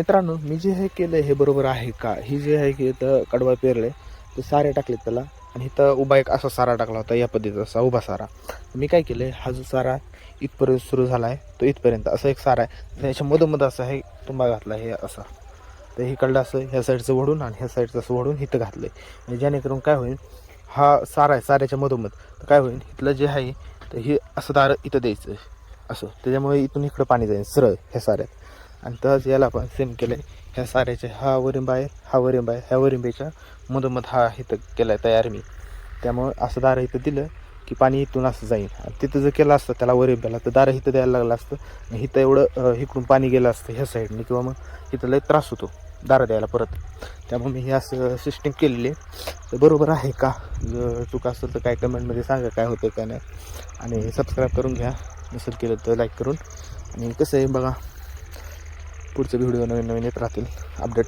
मित्रांनो मी जे हे केलं हे बरोबर आहे का? ही जे आहे की इथं कडवा पेरले ते सारे टाकलेत त्याला. आणि इथं उभा एक असा सारा टाकला होता या पद्धतीचा असा उभा सारा. मी काय केलं हा जो सारा इथपर्यंत सुरू झाला आहे तो इथपर्यंत असं एक सारा आहे. त्याच्या मधोमध असं आहे तुंबा घातला हे असा. तर इकडलं असं ह्या साईडचं वढून आणि ह्या साईडचं असं वढून इथं घातलं आहे म्हणजे जेणेकरून काय होईल हा सारा आहे साऱ्याच्या मधोमध. तर काय होईल इथलं जे आहे तर हे असं दार इथं द्यायचं असं. त्याच्यामुळे इथून इकडं पाणी जाईल सरळ ह्या साऱ्यात. आणि तसंच याला पण सेम केलं आहे ह्या साऱ्याच्या हा वरिंब आहे हा वरिंब आहे ह्या वरिंबेच्या मधोमध हा इथं केला आहे तयार मी. त्यामुळं असं दार इथं दिलं की पाणी इथून असं जाईल आणि तिथं जर केलं असतं त्याला वरिंब्याला तर दार इथं द्यायला लागलं असतं. आणि इथं एवढं इकडून पाणी गेलं असतं ह्या साईडने किंवा मग इथं लय त्रास होतो दारं द्यायला परत. त्यामुळे मी हे असं सिस्टीम केलेली. आहे तर बरोबर आहे का? जर चुका असेल तर काय कमेंटमध्ये सांगा काय होतं काय नाही. आणि सबस्क्राईब करून घ्या. नसेल केलं तर लाईक करून. आणि कसं आहे बघा पुढचे व्हिडिओ नवीन नवीन येत राहतील. अपडेट